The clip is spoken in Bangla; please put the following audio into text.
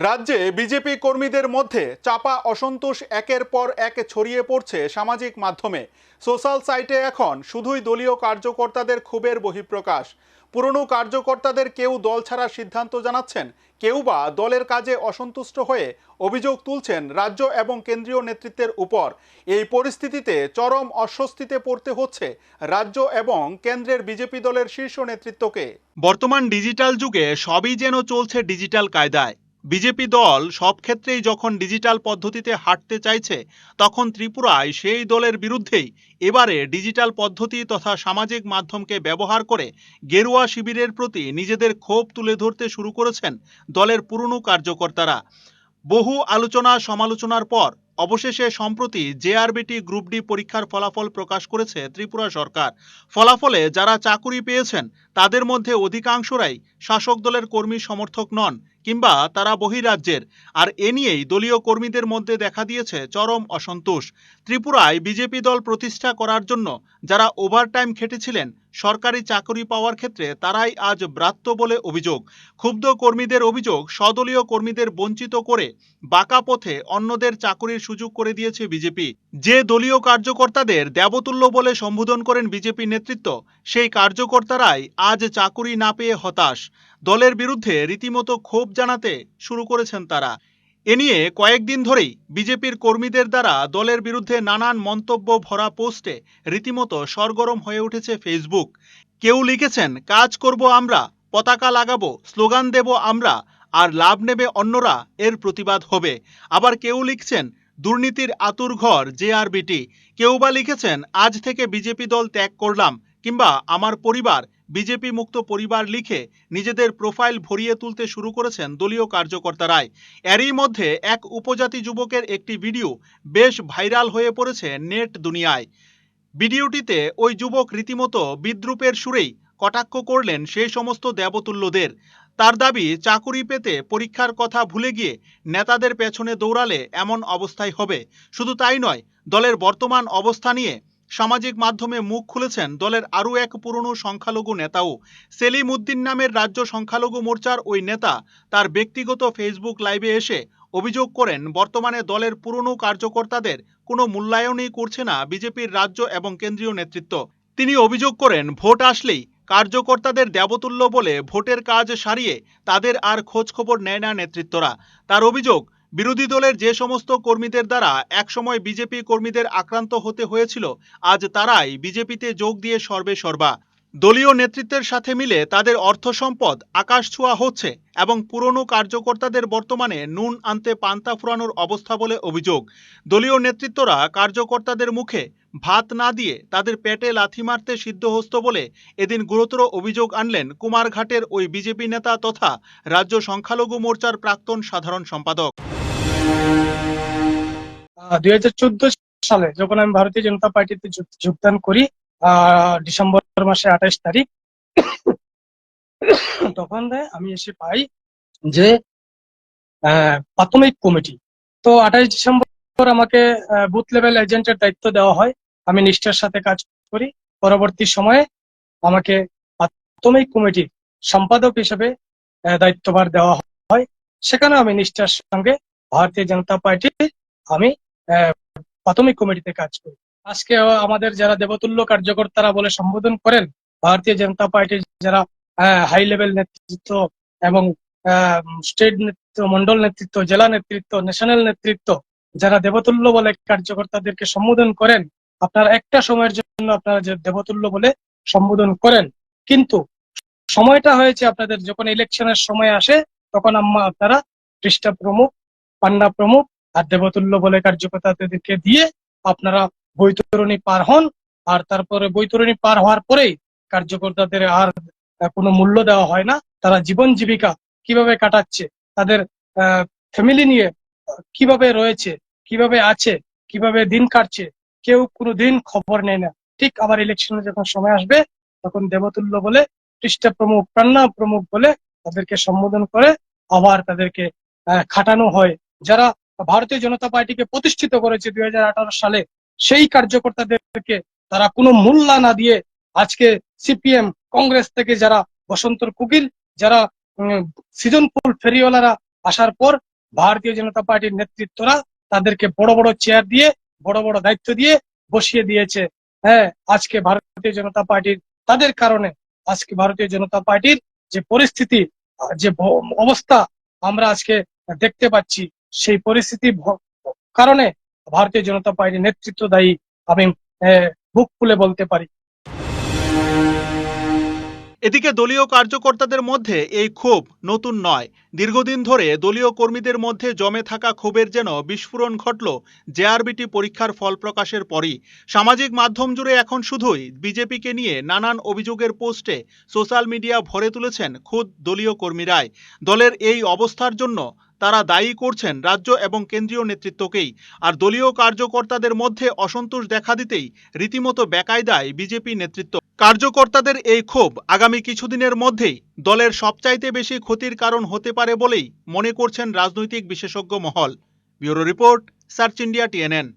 রাজ্যে বিজেপি কর্মীদের মধ্যে চাপা অসন্তোষ একের পর এক ছড়িয়ে পড়ছে সামাজিক মাধ্যমে। সোশ্যাল সাইটে এখন শুধুই দলীয় কার্যকর্তাদের ক্ষোভের বহিঃপ্রকাশ। পুরনো কার্যকর্তাদের কেউ দল ছাড়ার সিদ্ধান্ত জানাচ্ছেন, কেউ বা দলের কাজে অসন্তুষ্ট হয়ে অভিযোগ তুলছেন রাজ্য এবং কেন্দ্রীয় নেতৃত্বের উপর। এই পরিস্থিতিতে চরম অস্বস্তিতে পড়তে হচ্ছে রাজ্য এবং কেন্দ্রের বিজেপি দলের শীর্ষ নেতৃত্বকে। বর্তমান ডিজিটাল যুগে সবই যেন চলছে ডিজিটাল কায়দায়। বিজেপি দল সব ক্ষেত্রেই যখন ডিজিটাল পদ্ধতিতে হাঁটতে চাইছে, তখন ত্রিপুরায় সেই দলের বিরুদ্ধেই এবারে ডিজিটাল পদ্ধতি তথা সামাজিক মাধ্যমকে ব্যবহার করে গেরুয়া শিবিরের প্রতি নিজেদের ক্ষোভ তুলে ধরতে শুরু করেছেন দলের পুরনো কার্যকর্তারা। বহু আলোচনা সমালোচনার পর অবশেষে সম্প্রতি জেআরবিটি গ্রুপ ডি পরীক্ষার ফলাফল প্রকাশ করেছে ত্রিপুরা সরকার। ফলাফলে যারা চাকুরি পেয়েছেন, তাদের মধ্যে অধিকাংশরাই শাসক দলের কর্মী সমর্থক নন কিংবা তারা বহিরাজ্যের। আর এ নিয়েই দলীয় কর্মীদের মধ্যে দেখা দিয়েছে চরম অসন্তোষ। ত্রিপুরায় বিজেপি দল প্রতিষ্ঠা করার জন্য যারা ওভারটাইম খেটেছিলেন সরকারি চাকরি পাওয়ার ক্ষেত্রে তারাই আজ ব্রাত্য বলে অভিযোগ। ক্ষুব্ধ কর্মীদের অভিযোগ সদলীয় কর্মীদের বঞ্চিত করে বাঁকা পথে অন্যদের চাকরির সুযোগ করে দিয়েছে বিজেপি। যে দলীয় কার্যকর্তাদের দেবতুল্য বলে সম্বোধন করেন বিজেপি নেতৃত্ব, সেই কার্যকর্তারাই আজ চাকুরি না পেয়ে হতাশ। দলের বিরুদ্ধে রীতিমতো ক্ষোভ জানাতে শুরু করেছেন তারা। এ নিয়ে কয়েকদিন ধরেই বিজেপির কর্মীদের দ্বারা দলের বিরুদ্ধে নানান মন্তব্য ভরা পোস্টে রীতিমতো সরগরম হয়ে উঠেছে ফেসবুক। কেউ লিখেছেন, কাজ করব আমরা, পতাকা লাগাবো, স্লোগান দেব আমরা, আর লাভ নেবে অন্যরা, এর প্রতিবাদ হবে। আবার কেউ লিখছেন, দুর্নীতির আতুর ঘর জেআরবিটি কেউ বা লিখেছেন, আজ থেকে বিজেপি দল ত্যাগ করলাম, কিংবা আমার পরিবার বিজেপি মুক্ত পরিবার লিখে নিজেদের প্রোফাইল ভরিয়ে তুলতে শুরু করেছেন দলীয় কার্যকর্তারাই। এরই মধ্যে এক উপজাতি যুবকের একটি ভিডিও বেশ ভাইরাল হয়ে পড়েছে নেট দুনিয়ায়। ভিডিওটিতে ওই যুবক রীতিমতো বিদ্রুপের সুরেই কটাক্ষ করলেন সেই সমস্ত দেবতুল্যদের। তার দাবি, চাকুরি পেতে পরীক্ষার কথা ভুলে গিয়ে নেতাদের পেছনে দৌড়ালে এমন অবস্থাই হবে। শুধু তাই নয়, দলের বর্তমান অবস্থা নিয়ে সামাজিক মাধ্যমে মুখ খুলেছেন দলের আরও এক পুরনো সংখ্যালঘু নেতাও। সেলিম উদ্দিন নামের রাজ্য সংখ্যালঘু মোর্চার ওই নেতা তার ব্যক্তিগত ফেসবুক লাইভে এসে অভিযোগ করেন, বর্তমানে দলের পুরনো কার্যকর্তাদের কোনো মূল্যায়নই করছে না বিজেপির রাজ্য এবং কেন্দ্রীয় নেতৃত্ব। তিনি অভিযোগ করেন, ভোট আসলেই কার্যকর্তাদের দেবতুল্য বলে ভোটের কাজ সারিয়ে তাদের আর খোঁজখবর নেয় না নেতৃত্বরা। তার অভিযোগ বিরোধী দলের যে সমস্ত কর্মীদের দ্বারা একসময় বিজেপি কর্মীদের আক্রান্ত হতে হয়েছিল, আজ তারাই বিজেপিতে যোগ দিয়ে সর্বে সর্বা। দলীয় নেতৃত্বের সাথে মিলে তাদের অর্থ সম্পদ আকাশ ছোঁয়া হচ্ছে এবং পুরনো কার্যকর্তাদের বর্তমানে নুন আনতে পান্তা ফুরানোর অবস্থা বলে অভিযোগ। দলীয় নেতৃত্বরা কার্যকর্তাদের মুখে ভাত না দিয়ে তাদের পেটে লাথি মারতে সিদ্ধহস্ত বলে এদিন গুরুতর অভিযোগ আনলেন কুমারঘাটের ওই বিজেপি নেতা তথা রাজ্য সংখ্যালঘু মোর্চার প্রাক্তন সাধারণ সম্পাদক। দুই হাজার চোদ্দ সালে যখন আমি ভারতীয় জনতা পার্টিতে যোগদান করি ডিসেম্বর মাসে আঠাইশ তারিখ, তখন আমি এসে পাই যে প্রাথমিক কমিটি। তো আঠাইশ ডিসেম্বর আমাকে বুথ লেভেল এজেন্টের দায়িত্ব দেওয়া হয়। আমি নিষ্ঠার সাথে কাজ করি। পরবর্তী সময়ে আমাকে প্রাথমিক কমিটির সম্পাদক হিসেবে দায়িত্বভার দেওয়া হয়। সেখানে আমি নিষ্ঠার সঙ্গে ভারতীয় জনতা পার্টির আমি প্রাথমিক কমিটিতে কাজ করি। আজকে আমাদের যারা দেবতুল্য কার্যকর্তারা বলে সম্বোধন করেন, ভারতীয় জনতা পার্টির যারা হাই লেভেল নেতৃত্ব এবং স্টেট নেতৃত্ব, মন্ডল নেতৃত্ব, জেলা নেতৃত্ব ন্যাশনাল নেতৃত্ব, যারা দেবতুল্য বলে কার্যকর্তাদেরকে সম্বোধন করেন, আপনারা একটা সময়ের জন্য আপনারা যে দেবতুল্য বলে সম্বোধন করেন। কিন্তু সময়টা হয়েছে আপনাদের যখন ইলেকশনের সময় আসে, তখন আম্মা আপনারা পৃষ্ঠা প্রমুখ, পান্না প্রমুখ আর দেবতুল্য বলে কার্যকর্তাদেরকে দিয়ে আপনারা বৈতরণী পার হন। আর তারপরে বৈতরণী পার হওয়ার পরেই কার্যকর্তাদের আর কোনো মূল্য দেওয়া হয় না। তারা জীবন জীবিকা কীভাবে কাটাচ্ছে, তাদের ফ্যামিলি নিয়ে কীভাবে রয়েছে, কীভাবে আছে, কীভাবে দিন কাটছে, কেউ কোনো দিন খবর নেয় না। ঠিক আবার ইলেকশনে যখন সময় আসবে, তখন দেবতুল্য বলে পৃষ্ঠা প্রমুখ প্রাণা প্রমুখ বলে তাদেরকে সম্বোধন করে, আবার তাদেরকে খাটানো হয়। যারা ভারতীয় জনতা পার্টিকে প্রতিষ্ঠিত করেছে দুই হাজার আঠারো সালে, সেই কার্যকর্তাদেরকে তারা কোনো মূল্য না দিয়ে আজকে সিপিএম, কংগ্রেস থেকে যারা বসন্তর কুকিল, যারা সৃজনপুর ফেরিওয়ালারা আসার পর ভারতীয় জনতা পার্টির নেতৃত্বরা তাদেরকে বড় বড় চেয়ার দিয়ে, বড় বড় দায়িত্ব দিয়ে বসিয়ে দিয়েছে। হ্যাঁ আজকে ভারতীয় জনতা পার্টির, তাদের কারণে আজকে ভারতীয় জনতা পার্টির যে পরিস্থিতি, যে অবস্থা আমরা আজকে দেখতে পাচ্ছি। সেই পরিস্থিতি কারণে ভারতীয় জনতা পার্টির নেতৃত্ব দায়ী আমি বুক খুলে বলতে পারি। এদিকে দলীয় কার্যকর্তাদের মধ্যে এই ক্ষোভ নতুন নয়। দীর্ঘদিন ধরে দলীয় কর্মীদের মধ্যে জমে থাকা ক্ষোভের যেন বিস্ফোরণ ঘটল জেআরবিটি পরীক্ষার ফল প্রকাশের পরই। সামাজিক মাধ্যম জুড়ে এখন শুধুই বিজেপিকে নিয়ে নানান অভিযোগের পোস্টে সোশ্যাল মিডিয়া ভরে তুলেছেন খুদ দলীয় কর্মীরাই। দলের এই অবস্থার জন্য তারা দায়ী করছেন রাজ্য এবং কেন্দ্রীয় নেতৃত্বকেই। আর দলীয় কার্যকর্তাদের মধ্যে অসন্তোষ দেখা দিতেই রীতিমতো বেকায়দায় বিজেপি নেতৃত্ব। কার্যকর্তাদের এই ক্ষোভ আগামী কিছুদিনের মধ্যেই দলের সবচাইতে বেশি ক্ষতির কারণ হতে পারে বলেই মনে করছেন রাজনৈতিক বিশেষজ্ঞ মহল। Bureau report, search India, TNN.